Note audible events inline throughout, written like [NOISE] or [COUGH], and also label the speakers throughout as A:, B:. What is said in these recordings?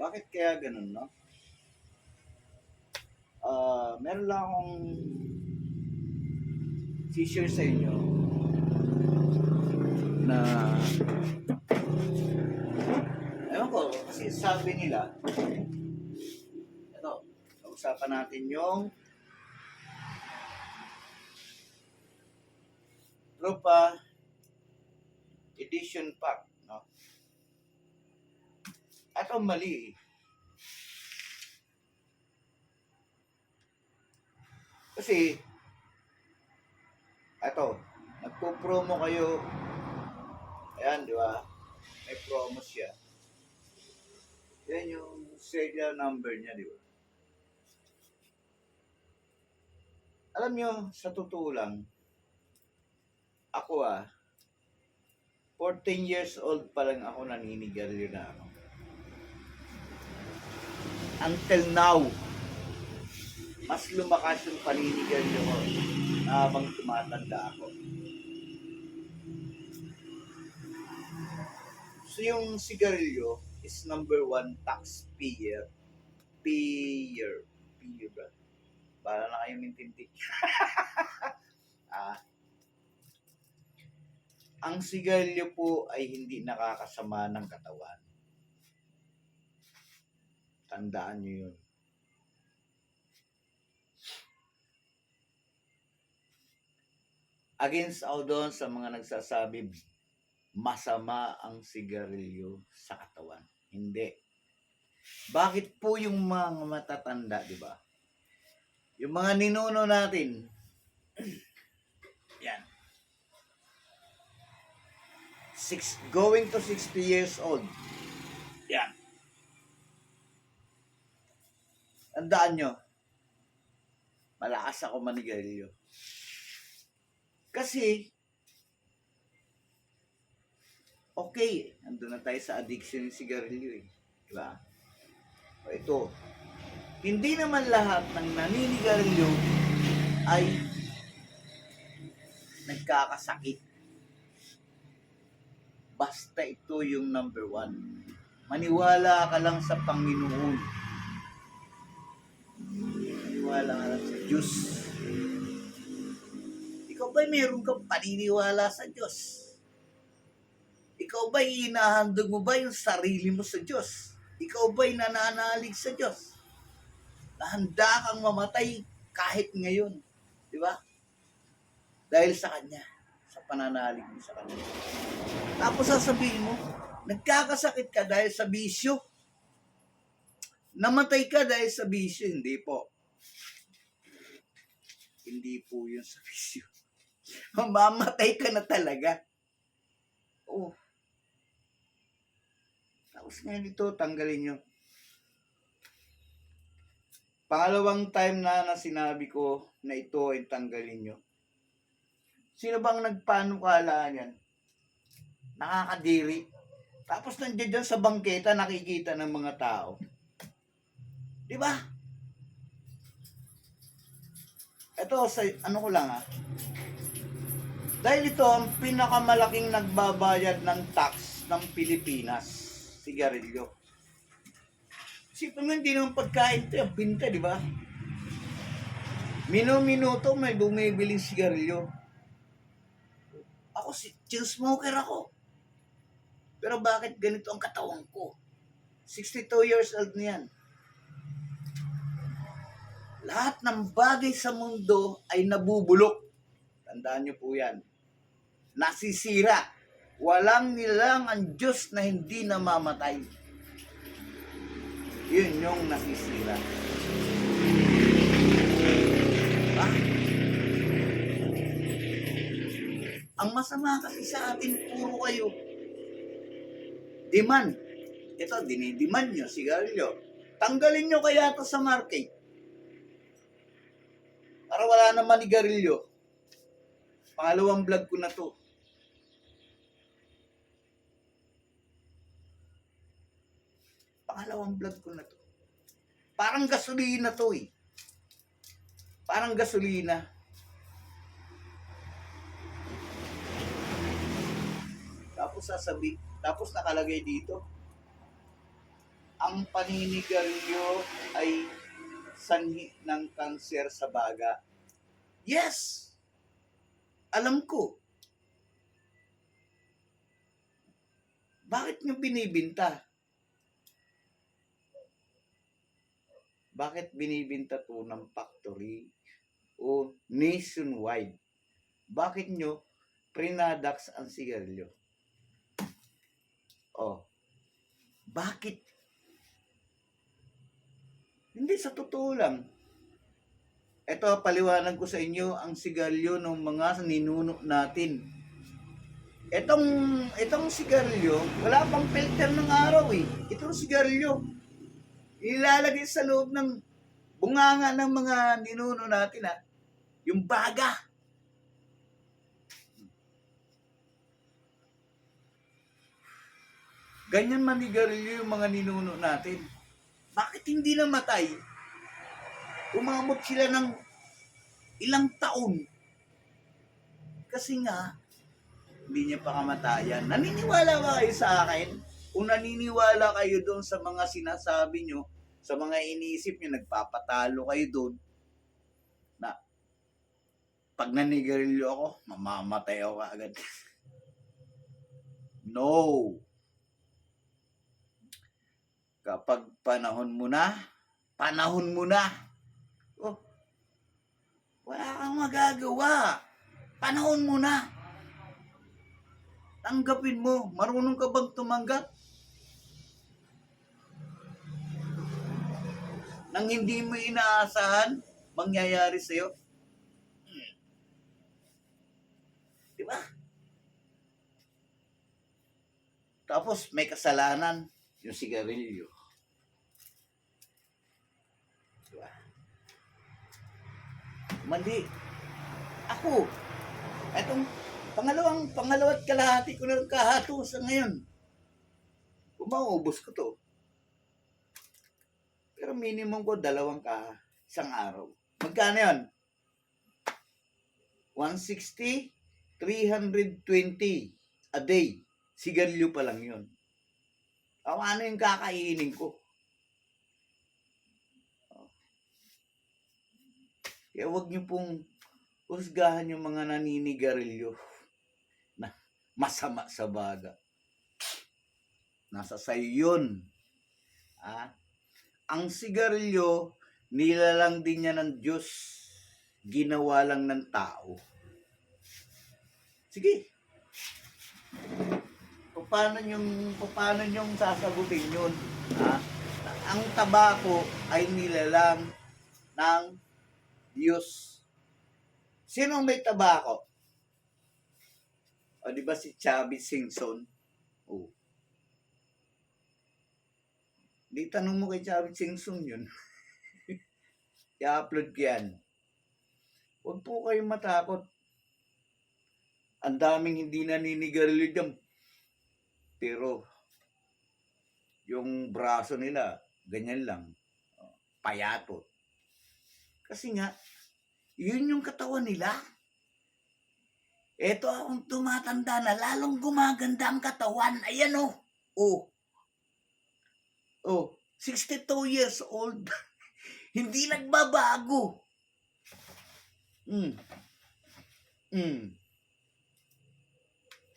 A: Bakit kaya ganun, no? Ah, meron lang akong share sa inyo na ewan ko, kasi sabi nila ito, usapan natin yung Tropa Edition Pack, no? Ito mali eh. Kasi, ito, nagpo-promo kayo. Ayan, di ba? May promo siya. Yan yung serial number niya, di ba? Alam nyo, sa totoo lang, ako ah, 14 years old pa lang ako naninigarilyo na ako. Until now, mas lumakas yung paninigarilyo ko habang tumatanda ako. So yung sigarilyo is number one taxpayer. Payer. Payer ba? Para na kayo mintindi. [LAUGHS] ah, ang sigarilyo po ay hindi nakakasama ng katawan. Tandaan nyo yun. Against ako doon sa mga nagsasabi masama ang sigarilyo sa katawan. Hindi. Bakit po yung mga matatanda, di ba? Yung mga ninuno natin, [CLEARS THROAT] yan, six, going to 60 years old. Yan. Tandaan nyo, malakas ako manigarilyo. Kasi, okay, nandun na tayo sa addiction ng sigarilyo eh. Di ba? O ito, hindi naman lahat ng naninigarilyo ay nagkakasakit. Basta ito yung number one. Maniwala ka lang sa Panginoon. Lang sa Diyos. Ikaw ba'y meron kang paniniwala sa Diyos? Ikaw ba'y inahandog mo ba yung sarili mo sa Diyos? Ikaw ba'y nananalig sa Diyos? Na kang mamatay kahit ngayon. Di ba? Dahil sa Kanya. Sa pananalig mo sa Kanya. Tapos sasabihin mo, nagkakasakit ka dahil sa bisyo. Namatay ka dahil sa bisyo. Hindi po. Hindi po yun sa bisyo. [LAUGHS] Mamamatay ka na talaga. Oh. Tapos ngayon ito, tanggalin nyo. Pangalawang time na na sinabi ko na ito ay tanggalin nyo. Sino bang nagpanukala yan? Nakakadiri. Tapos nandiyan dyan sa bangketa, nakikita ng mga tao. Di ba? Ito, sa, ano ko lang ah. Dahil ito ang pinakamalaking nagbabayad ng tax ng Pilipinas, sigarilyo. Sipin mo, hindi naman pagkain ito, yung binta, di ba? Minu-minuto may bumibiling sigarilyo. Ako, si chill smoker ako. Pero bakit ganito ang katawan ko? 62 years old na yan. Lahat ng bagay sa mundo ay nabubulok. Tandaan niyo po yan. Nasisira. Walang nilang ang Diyos na hindi namamatay. Yun yung nasisira. Ah. Ang masama kasi sa atin, puro kayo. Demand. Ito, dinidiman nyo, sigarilyo. Tanggalin nyo kaya ito sa market. Para wala na manigarilyo. Pangalawang vlog ko na to. Pangalawang vlog ko na to. Parang gasolina to eh. Parang gasolina. Tapos sasabi, tapos nakalagay dito. ang paninigarilyo ay sanhi ng kanser sa baga. Yes! Alam ko. Bakit nyo binibinta? Bakit binibinta to ng factory o nationwide? Bakit nyo prinadax ang sigarilyo? Oh, bakit? Hindi sa totoo lang. Ito, paliwanag ko sa inyo ang sigarilyo ng mga ninuno natin. Itong, itong sigarilyo, wala pang filter ng araw eh. Itong sigarilyo, ilalagay sa loob ng bunganga ng mga ninuno natin ha. Yung baga. Ganyan manigarilyo yung mga ninuno natin. Bakit hindi namatay? Umamot sila ng ilang taon. Kasi nga, hindi niya pa kamatayan. Naniniwala ba kayo sa akin? Kung naniniwala kayo doon sa mga sinasabi nyo, sa mga iniisip nyo, nagpapatalo kayo doon, na pag nanigarilyo ako, mamamatay ako agad. [LAUGHS] no! Kapag panahon mo na, panahon mo na. Wala kang magagawa. Panahon mo na. Tanggapin mo. Marunong ka bang tumanggap? Nang hindi mo inaasahan, mangyayari sa'yo. Hmm. Di ba? Tapos may kasalanan yung sigarilyo. Mali. Ako, etong pangalawang, pangalawat kalahati ko ng kahato sa ngayon. Kung mauubos ko to. Pero minimum ko dalawang ka isang araw. Magkano yun? 160, 320 a day. Sigarilyo pa lang yun. O ano yung kakainin ko? Kaya huwag niyo pong husgahan yung mga naninigarilyo na masama sa baga. Nasa sayo yun. Ah, ang sigarilyo, nilalang din niya ng Diyos. Ginawa lang ng tao. Sige, paano yung paano yung sasagutin yun? Ha? Ang tabako ay nilalang ng Diyos. Sino ang may tabako? O di ba si Chubby Simpson? Oh. Di tanong mo kay Chubby Simpson yun. [LAUGHS] I-upload ko yan. Huwag po kayong matakot. Ang daming hindi naninigarilyo dyan. Pero, yung braso nila, ganyan lang. Payatot. Kasi nga, yun yung katawan nila. Eto akong tumatanda na lalong gumaganda ang katawan. Ayan o. Oh. Oh. 62 years old. [LAUGHS] Hindi nagbabago. Mm. Mm.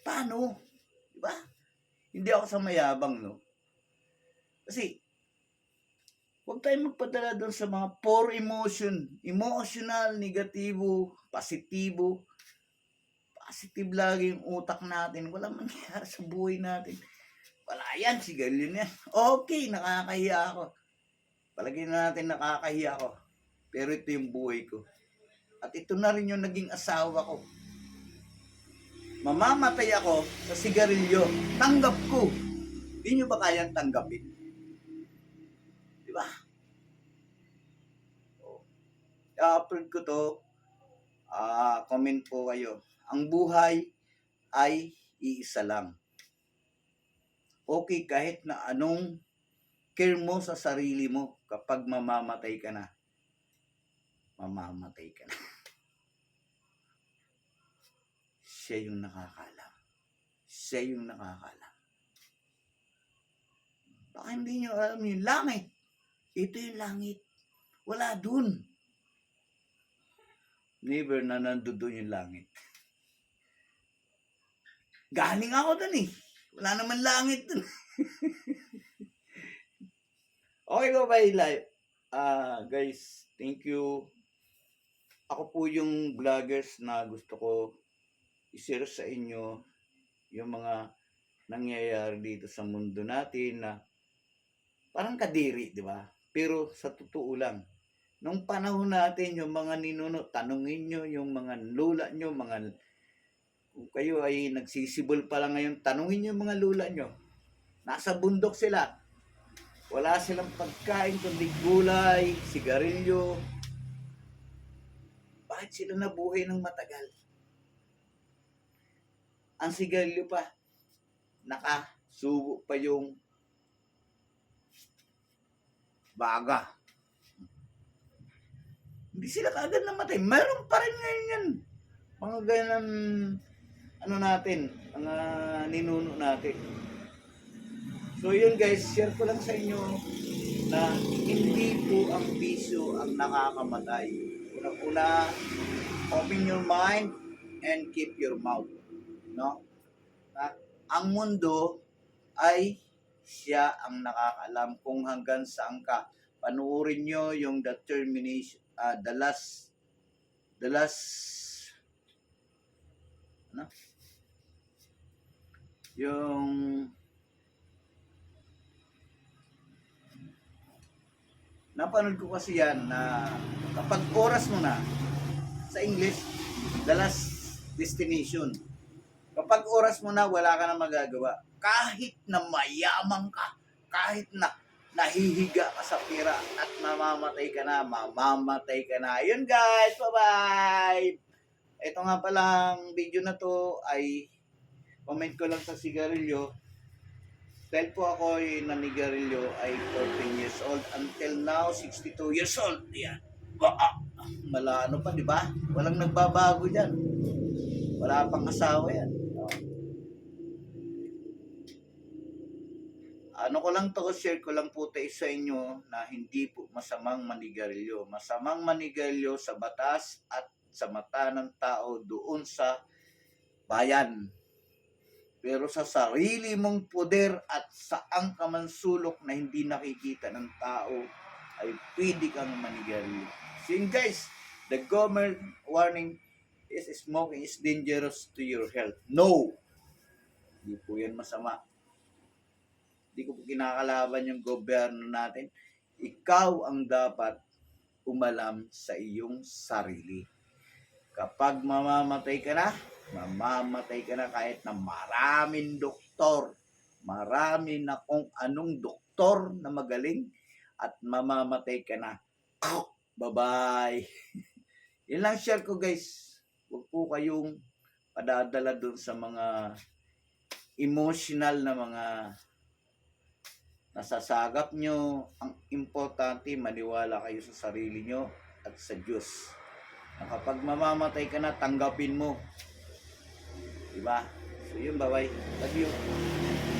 A: Paano? Diba? Hindi ako sa mayabang, no? Kasi, huwag tayong magpadala doon sa mga poor emotion. Emotional, negatibo, positibo. Positive lagi yung utak natin. Wala mangyayari sa buhay natin. Wala yan, sigarilyo yan. Okay, nakakahiya ako. Palagay na natin nakakahiya ako. Pero ito yung buhay ko. At ito na rin yung naging asawa ko mamamatay ako sa sigarilyo. Tanggap ko. Di nyo ba kayang tanggapin? Di ba? So, I-upload ko to. Ah, comment po kayo. Ang buhay ay iisa lang. Okay kahit na anong care mo sa sarili mo kapag mamamatay ka na. Mamamatay ka na. [LAUGHS] siya yung nakakalam. Siya yung nakakalam. Baka hindi nyo alam yung langit. Ito yung langit. Wala dun. Never na nandun dun yung langit. Galing ako dun eh. Wala naman langit dun. [LAUGHS] okay ko ba live? Ah, guys, thank you. Ako po yung vloggers na gusto ko i-share sa inyo yung mga nangyayari dito sa mundo natin na parang kadiri, di ba? Pero sa totoo lang, nung panahon natin, yung mga ninuno, tanungin nyo yung mga lula nyo, mga kung kayo ay nagsisibol pa lang ngayon, tanungin nyo yung mga lula nyo. Nasa bundok sila. Wala silang pagkain kundi gulay, sigarilyo. Bakit sila nabuhay ng matagal? Ang sigarilyo pa, nakasubo pa yung baga. Hindi sila kaagad namatay. Meron pa rin ngayon yan. Mga ganyan, ano natin, mga ninuno natin. So yun guys, share ko lang sa inyo na hindi po ang bisyo ang nakakamatay. Una-una, open your mind and keep your mouth. No? Na, ang mundo ay siya ang nakakaalam kung hanggang saan ka. Panuorin nyo yung determination, ah, the last, the last, ano? Yung, napanood ko kasi yan na kapag oras mo na, sa English, the last destination. Kapag oras mo na, wala ka na magagawa. Kahit na mayaman ka, kahit na nahihiga ka sa pira at mamamatay ka na, mamamatay ka na. Yun guys, bye-bye! Ito nga palang video na to ay comment ko lang sa sigarilyo. Dahil po ako ay nanigarilyo ay 14 years old. Until now, 62 years old. Yan. Ba- Mala ano pa, di ba? Walang nagbabago dyan. Wala pang asawa yan. Ano ko lang to, share ko lang po tayo sa inyo na hindi po masamang manigarilyo. Masamang manigarilyo sa batas at sa mata ng tao doon sa bayan. Pero sa sarili mong poder at saang ka man sulok na hindi nakikita ng tao, ay pwede kang manigarilyo. So guys, the government warning is smoking is dangerous to your health. No! Hindi po yan masama. Hindi ko po kinakalaban yung gobyerno natin. Ikaw ang dapat umalam sa iyong sarili. Kapag mamamatay ka na, mamamatay ka na kahit na maraming doktor, marami na kung anong doktor na magaling at mamamatay ka na. Bye-bye. [LAUGHS] Yun lang share ko guys. Huwag po kayong padadala dun sa mga emotional na mga nasasagap nyo. Ang importante, maniwala kayo sa sarili nyo at sa Diyos. Na kapag mamamatay ka na, tanggapin mo. Diba? So yun, bye-bye. Love you.